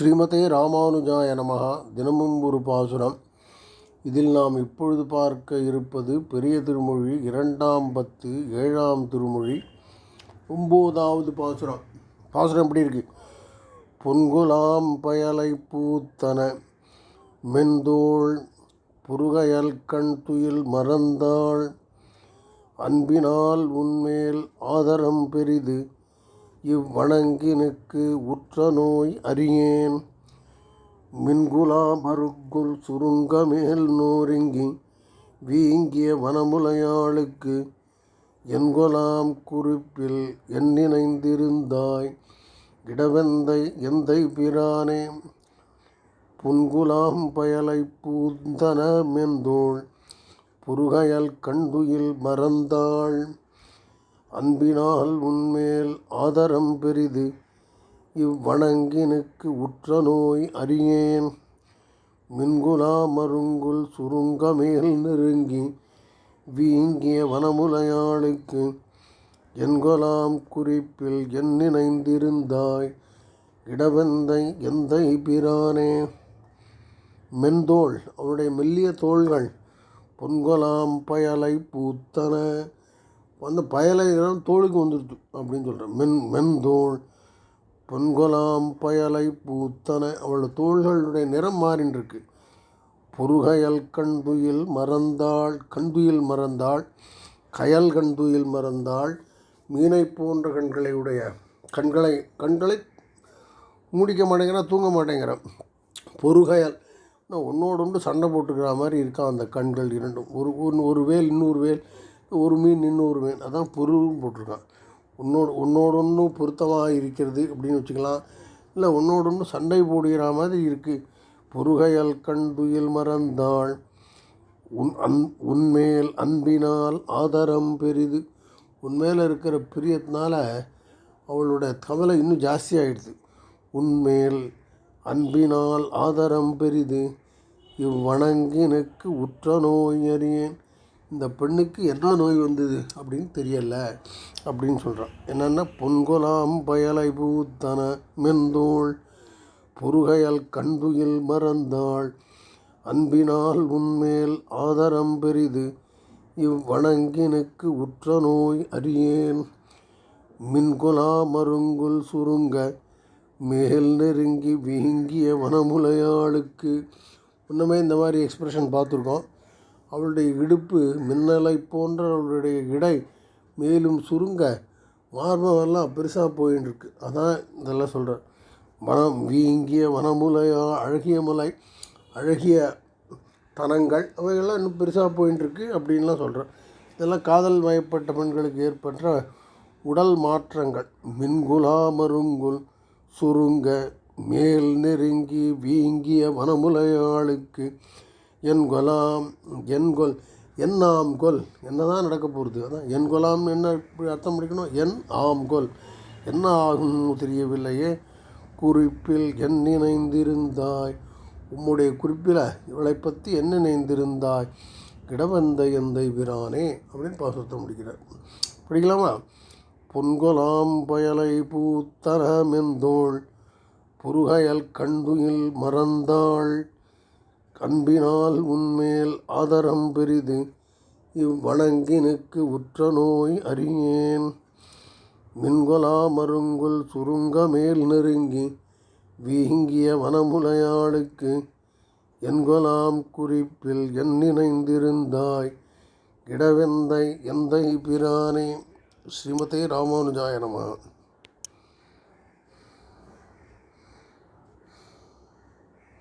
ஸ்ரீமதே ராமானுஜாய நமகா தினமும் ஒரு பாசுரம். இதில் நாம் இப்பொழுது பார்க்க இருப்பது பெரிய திருமொழி இரண்டாம் பத்து ஏழாம் திருமொழி ஒம்போதாவது பாசுரம். பாசுரம் எப்படி இருக்கு? பொன்குலாம் பயலை பூத்தன மென்தோள் புருகையல் கண் துயில் மறந்தாள் அன்பினால் உன்மேல் ஆதரம் பெரிது இவ்வணங்கினுக்கு உற்ற நோய் அறியேன். மின்குலா மருக்குல் சுருங்க மேல் நோருங்கி வீங்கிய வனமுலையாளுக்கு என்கொலாம் குறிப்பில் எண்ணினைந்திருந்தாய் இடவெந்தை எந்தை பிரானே? புன்குலாம் பயலை பூந்தன மெந்தோள் புருகையல் கண்டுயில் மறந்தாள். அன்பினால் உன்மேல் ஆதரம் பெரிது. இவ்வணங்கினுக்கு உற்ற நோய் அறியேன். மின்குலா மருங்குல் சுருங்கமேல் நெருங்கி வீங்கிய வனமுலையாளுக்கு என்கொலாம் குறிப்பில் எண்ணினைந்திருந்தாய் இடவெந்தை எந்தை பிரானே? மென்தோள் அவருடைய மெல்லிய தோள்கள் பொன்கொலாம் பயலை பூத்தன. அந்த பயலைங்கிறான் தோளுக்கு வந்துடுது அப்படின்னு சொல்கிறேன் மென் மென்தோள் பொன்கொலாம் பயலை பூத்தன அவளோட தோள்களுடைய நிறம் மாறின்றிருக்கு. பொறுகையல் கண்துயில் மறந்தாள் கண்துயில் மறந்தாள் கயல் கண்துயில் மறந்தாள் மீனை போன்ற கண்களை உடைய கண்களை கண்களை மூடிக்க மாட்டேங்கிறான் தூங்க மாட்டேங்கிறான் பொறுகையல் நான் ஒன்றோடு ஒன்று சண்டை போட்டுக்கிற மாதிரி இருக்கான் அந்த கண்கள் இரண்டும். ஒரு ஒன்று ஒரு வேல் இன்னொரு வேல் ஒரு மீன் இன்னொரு மீன். அதான் பொருள்னு போட்டிருக்கான். உன்னோட உன்னோட ஒன்று பொருத்தமாக இருக்கிறது அப்படின்னு வச்சுக்கலாம். இல்லை உன்னோட ஒன்று சண்டை போடுகிற மாதிரி இருக்குது பொருகையல் கண்துயில் மறந்தாள். உன் அன் உன்மேல் அன்பினால் ஆதாரம் பெரிது. உன்மேல் இருக்கிற பிரியத்தினால அவளோட கவலை இன்னும் ஜாஸ்தியாகிடுது உன்மேல் அன்பினால் ஆதாரம் பெரிது. இவ்வணங்கினுக்கு உற்ற நோய் அறியேன். இந்த பெண்ணுக்கு என்ன நோய் வந்தது அப்படின்னு தெரியல அப்படின்னு சொல்கிறான் என்னென்னா பொன்கொலாம் பயலை பூத்தன மெந்தோள் பொருகையல் கண்துயில் மறந்தாள் அன்பினால் உன்மேல் ஆதரம் பெரிது இவ்வணங்கினுக்கு உற்ற நோய் அறியேன். மின்கொலா மருங்குல் சுருங்க மேல் நெருங்கி வீங்கிய வனமுலையாளுக்கு. இன்னுமே இந்த மாதிரி எக்ஸ்பிரஷன் பார்த்துருக்கோம். அவளுடைய இடுப்பு மின்னலை போன்ற அவளுடைய இடை மேலும் சுருங்க மார்பமெல்லாம் பெருசாக போயின்னு இருக்கு அதான் இதெல்லாம் சொல்கிறேன் வனம் வீங்கிய வனமுலையா அழகிய மலை அழகிய தனங்கள் அவைகள்லாம் இன்னும் பெருசாக போயின்னு இருக்கு அப்படின்லாம் சொல்கிறேன் இதெல்லாம் காதல் வயப்பட்ட பெண்களுக்கு ஏற்பட்ட உடல் மாற்றங்கள். மின்குலாமருங்குல் சுருங்க மேல் நெருங்கி வீங்கிய வனமுலையாளுக்கு என் கொலாம் என் கொல் என் ஆம் கொல். என்ன தான் நடக்க போகிறது அதான் என் கொலாம் என்ன இப்படி அர்த்தம் படிக்கணும் என் ஆம் கொல். என்ன ஆகும்னு தெரியவில்லையே. குறிப்பில் என் நினைந்திருந்தாய் உம்முடைய குறிப்பில் இவளை பற்றி என்ன நினைந்திருந்தாய் கிடவந்த எந்தை பிரானே அப்படின்னு பாசத்தை முடிக்கிறார். படிக்கலாமா? பொன்கொலாம் பயலை பூத்தரமெந்தோள் புருகையல் கண்டுயில் மறந்தாள். கண்பினால் உன்மேல் ஆதரம் பெரிது இவ்வணங்கினுக்கு உற்ற நோய் அறியேன். மின்கொலா மருங்குல் சுருங்க மேல் நெருங்கி வீங்கிய வனமுலையாளுக்கு என்கொலாம் குறிப்பில் என் நினைந்திருந்தாய் இடவெந்தை எந்தை பிரானே. ஸ்ரீமதே ராமானுஜாய நம.